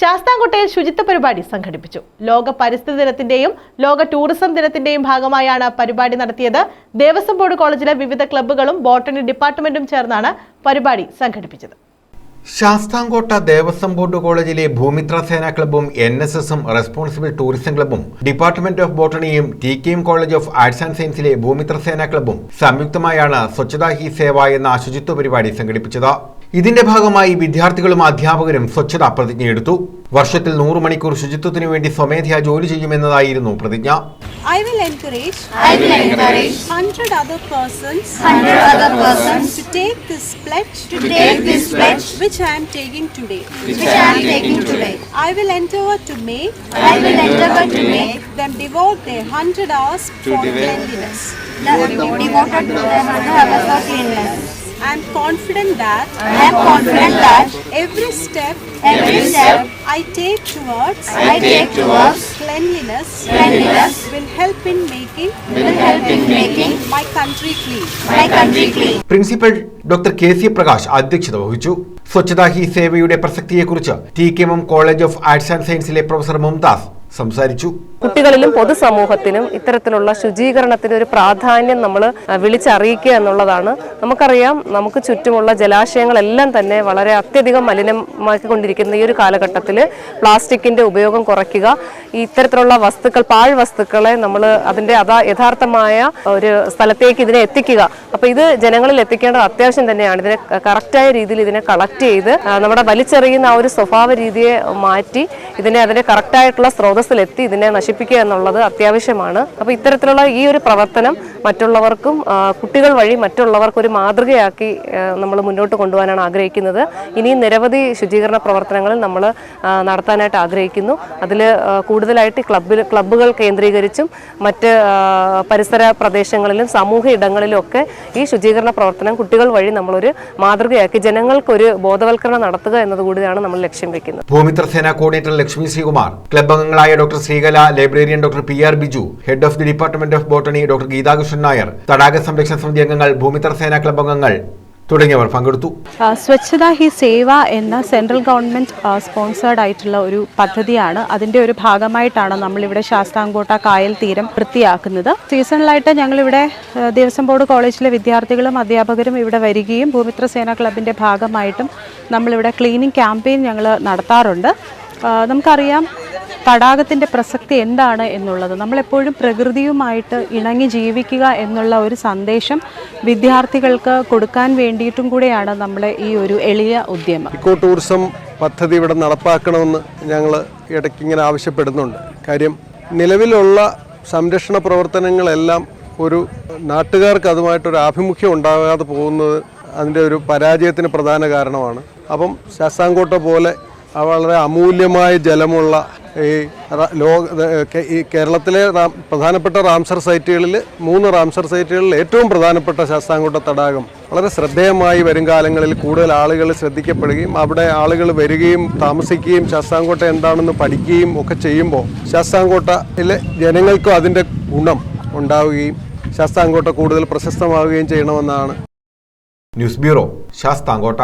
ശാസ്താംകോട്ടയിൽ ശുചിത്വ പരിപാടി സംഘടിപ്പിച്ചു. ലോക പരിസ്ഥിതി ദിനത്തിന്റെയും ലോക ടൂറിസം ദിനത്തിന്റെയും ഭാഗമായാണ് പരിപാടി നടത്തിയത്. ദേവസ്വം ബോർഡ് കോളേജിലെ വിവിധ ക്ലബ്ബുകളും ബോട്ടണി ഡിപ്പാർട്ട്മെന്റും ചേർന്നാണ് പരിപാടി സംഘടിപ്പിച്ചത്. ശാസ്താംകോട്ട ദേവസ്വം ബോർഡ് കോളേജിലെ ഭൂമിത്ര സേനാ ക്ലബ്ബും എൻ എസ് എസും റെസ്പോൺസിബിൾ ടൂറിസം ക്ലബ്ബും department of ബോട്ടണിയും T K M college of arts and സയൻസിലെ Bhoomithra Sena ക്ലബ്ബും സംയുക്തമായാണ് സ്വച്ഛതാ ഹി സേവ എന്ന ശുചിത്വ പരിപാടി സംഘടിപ്പിച്ചത്. ഇതിന്റെ ഭാഗമായി വിദ്യാർത്ഥികളും അധ്യാപകരും സ്വച്ഛതാ പ്രതിജ്ഞയെടുത്തു വർഷത്തിൽ നൂറ് മണിക്കൂർ ശുചിത്വത്തിനു വേണ്ടി സ്വമേധയാ ജോലി ചെയ്യുമെന്നതായിരുന്നു പ്രതിജ്ഞ I will encourage I will encourage hundred other persons hundred other persons to take this pledge to take this pledge which I am taking today. which I am taking today. I will endeavor to make I will endeavor to make them devote their hundred hours for cleanliness. devoted to their 100 hours for cleanliness. I am confident that I am confident that every step every step I take towards I take towards cleanliness cleanliness will help in making will help in making my country clean. my country clean. Principal doctor K C Prakash അധ്യക്ഷത വഹിച്ചു സ്വച്ഛതാ ഹി സേവയുടെ പ്രസക്തിയെക്കുറിച്ച് T K M college of arts and സയൻസിലെ professor Mumtaz സംസാരിച്ചു. കുട്ടികളിലും പൊതുസമൂഹത്തിനും ഇത്തരത്തിലുള്ള ശുചീകരണത്തിന് ഒരു പ്രാധാന്യം നമ്മൾ വിളിച്ചറിയിക്കുക എന്നുള്ളതാണ്. നമുക്കറിയാം നമുക്ക് ചുറ്റുമുള്ള ജലാശയങ്ങളെല്ലാം തന്നെ വളരെ അത്യധികം മലിനമാക്കിക്കൊണ്ടിരിക്കുന്ന ഈ ഒരു കാലഘട്ടത്തിൽ പ്ലാസ്റ്റിക്കിന്റെ ഉപയോഗം കുറയ്ക്കുക ഇത്തരത്തിലുള്ള വസ്തുക്കൾ പാഴ് വസ്തുക്കളെ നമ്മൾ അതിന്റെ അതാ യഥാർത്ഥമായ ഒരു സ്ഥലത്തേക്ക് ഇതിനെ എത്തിക്കുക. അപ്പോൾ ഇത് ജനങ്ങളിൽ എത്തിക്കേണ്ടത് അത്യാവശ്യം തന്നെയാണ്. ഇതിനെ കറക്റ്റായ രീതിയിൽ ഇതിനെ കളക്ട് ചെയ്ത് നമ്മുടെ വലിച്ചെറിയുന്ന ആ ഒരു സ്വഭാവ രീതിയെ മാറ്റി ഇതിനെ അതിന്റെ കറക്റ്റായിട്ടുള്ള സ്രോതസ്സിലെത്തി ഇതിനെ നശിപ്പിക്കുക എന്നുള്ളത് അത്യാവശ്യമാണ്. അപ്പോൾ ഇത്തരത്തിലുള്ള ഈ ഒരു പ്രവർത്തനം മറ്റുള്ളവർക്കും കുട്ടികൾ വഴി മറ്റുള്ളവർക്ക് ഒരു മാതൃകയാക്കി നമ്മൾ മുന്നോട്ട് കൊണ്ടുപോകാനാണ് ആഗ്രഹിക്കുന്നത്. ഇനിയും നിരവധി ശുചീകരണ പ്രവർത്തനങ്ങൾ നമ്മൾ നടത്താനായിട്ട് ആഗ്രഹിക്കുന്നു. അതിൽ കൂടുതലായിട്ട് ക്ലബ്ബിൽ ക്ലബ്ബുകൾ കേന്ദ്രീകരിച്ചും മറ്റ് പരിസര പ്രദേശങ്ങളിലും സാമൂഹ്യ ഇടങ്ങളിലും ഒക്കെ ഈ ശുചീകരണ പ്രവർത്തനം കുട്ടികൾ വഴി നമ്മളൊരു മാതൃകയാക്കി ജനങ്ങൾക്കൊരു ബോധവൽക്കരണം നടത്തുക എന്നതുകൂടിയാണ് നമ്മൾ ലക്ഷ്യം വെക്കുന്നത്. ഭൂമിത്ര സേന കോർഡിനേറ്റർ ലക്ഷ്മി ശ്രീകുമാർ ക്ലബ് അംഗങ്ങളായ doctor Sreekala librarian doctor P R Biju head of the department of botany doctor Geethakrishnan Nair തടാക സംരക്ഷണ സമിതി അംഗങ്ങൾ ഭൂമിത്ര സേനാ ക്ലബ് അംഗങ്ങൾ തുടങ്ങിയവർ പങ്കെടുത്തു. സ്വച്ഛത ഹി സേവ എന്ന സെൻട്രൽ ഗവൺമെന്റ് സ്പോൺസേർഡ് ആയിട്ടുള്ള ഒരു പദ്ധതിയാണ്. അതിന്റെ ഒരു ഭാഗമായിട്ടാണ് നമ്മൾ ഇവിടെ ശാസ്താംകോട്ട കായൽ തീരം വൃത്തിയാക്കുന്നത്. സീസണലായിട്ട് ഞങ്ങൾ ഇവിടെ ദേവസ്വം ബോർഡ് കോളേജിലെ വിദ്യാർത്ഥികളും അധ്യാപകരും ഇവിടെ വരികയും ഭൂമിത്ര സേനാ ക്ലബിന്റെ ഭാഗമായിട്ടും നമ്മളിവിടെ ക്ലീനിങ് ക്യാമ്പയിൻ ഞങ്ങൾ നടത്താറുണ്ട്. നമുക്കറിയാം തടാകത്തിന്റെ പ്രസക്തി എന്താണ് എന്നുള്ളത്. നമ്മളെപ്പോഴും പ്രകൃതിയുമായിട്ട് ഇണങ്ങി ജീവിക്കുക എന്നുള്ള ഒരു സന്ദേശം വിദ്യാർത്ഥികൾക്ക് കൊടുക്കാൻ വേണ്ടിയിട്ടും കൂടെയാണ് നമ്മളെ ഈ ഒരു എളിയ ഉദ്യമം. ഇക്കോ ടൂറിസം പദ്ധതി ഇവിടെ നടപ്പാക്കണമെന്ന് ഞങ്ങൾ ഇടയ്ക്ക് ഇങ്ങനെ ആവശ്യപ്പെടുന്നുണ്ട്. കാര്യം നിലവിലുള്ള സംരക്ഷണ പ്രവർത്തനങ്ങളെല്ലാം ഒരു നാട്ടുകാർക്ക് അതുമായിട്ടൊരു ആഭിമുഖ്യം ഉണ്ടാകാതെ പോകുന്നത് അതിന്റെ ഒരു പരാജയത്തിന് പ്രധാന കാരണമാണ്. അപ്പം ശാസ്താംകോട്ട പോലെ വളരെ അമൂല്യമായ ജലമുള്ള ഈ ലോക ഈ കേരളത്തിലെ പ്രധാനപ്പെട്ട റാംസർ സൈറ്റുകളിൽ മൂന്ന് റാംസർ സൈറ്റുകളിൽ ഏറ്റവും പ്രധാനപ്പെട്ട ശാസ്താംകോട്ട തടാകം. വളരെ ശ്രദ്ധേയമായി വരും കാലങ്ങളിൽ കൂടുതൽ ആളുകൾ ശ്രദ്ധിക്കപ്പെടുകയും അവിടെ ആളുകൾ വരികയും താമസിക്കുകയും ശാസ്താംകോട്ട എന്താണെന്ന് പഠിക്കുകയും ഒക്കെ ചെയ്യുമ്പോൾ ശാസ്താംകോട്ടയിലെ ജനങ്ങൾക്കും അതിന്റെ ഗുണം ഉണ്ടാവുകയും ശാസ്താംകോട്ട കൂടുതൽ പ്രശസ്തമാവുകയും ചെയ്യണമെന്നാണ്. News bureau Sasthamkotta.